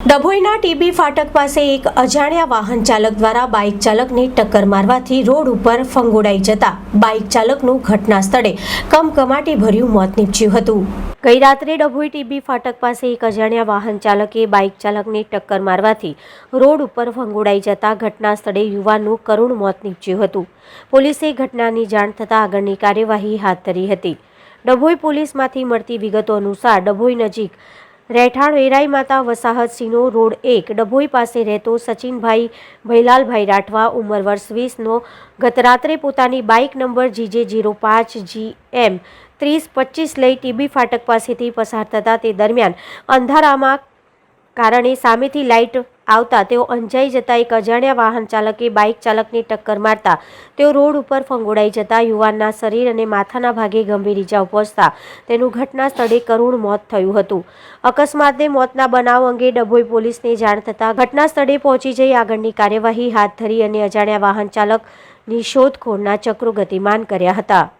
ડભોઈના TB ફાટક પાસે એક અજાણ્યા વાહન ચાલક દ્વારા બાઇક ચાલકને ટક્કર મારવાથી રોડ ઉપર ફંગોડાઈ જતા બાઇક ચાલકનું ઘટના સ્થળે કમકમાટી ભર્યું મોત નીપજ્યું હતું. ગઈ રાત્રે ડભોઈ ટીબી ફાટક પાસે એક અજાણ્યા વાહન ચાલકે બાઇક ચાલકને ટક્કર મારવાથી રોડ ઉપર ફંગોડાઈ જતા ઘટના સ્થળે યુવાનનું કરુણ મોત નીપજ્યું હતું. પોલીસે ઘટનાની જાણ થતાં આગળની કાર્યવાહી હાથ ધરી હતી. ડભોઈ પોલીસમાંથી મળતી વિગતો અનુસાર ડભોઈ નજીક રહેઠાણ વેરાઈ માતા વસાહત સિનો રોડ એક. ડભોઈ પાસે રહેતો સચિનભાઈ ભૈલાલભાઈ રાઠવા ઉંમર વર્ષ વીસનો. ગતરાત્રે પોતાની બાઇક નંબર જીજે જીરો પાંચ જી એમ ત્રીસ પચીસ લઈ ટીબી ફાટક પાસેથી પસાર થતા તે દરમિયાન અંધારામાં કારણે સામેથી લાઇટ આવતા તેઓ અંજાઈ જતા એક અજાણ્યા વાહન ચાલકે બાઇક ચાલકને ટક્કર મારતા તેઓ રોડ ઉપર ફંગોડાઈ જતા યુવાનના શરીર અને માથાના ભાગે ગંભીર ઇજાઓ પહોંચતા તેનું ઘટના સ્થળે કરુણ મોત થયું હતું. અકસ્માતને મોતના બનાવ અંગે ડભોઈ પોલીસને જાણ થતાં ઘટના સ્થળે પહોંચી જઈ આગળની કાર્યવાહી હાથ ધરી અને અજાણ્યા વાહન ચાલકની શોધખોળના ચક્રો ગતિમાન કર્યા હતા.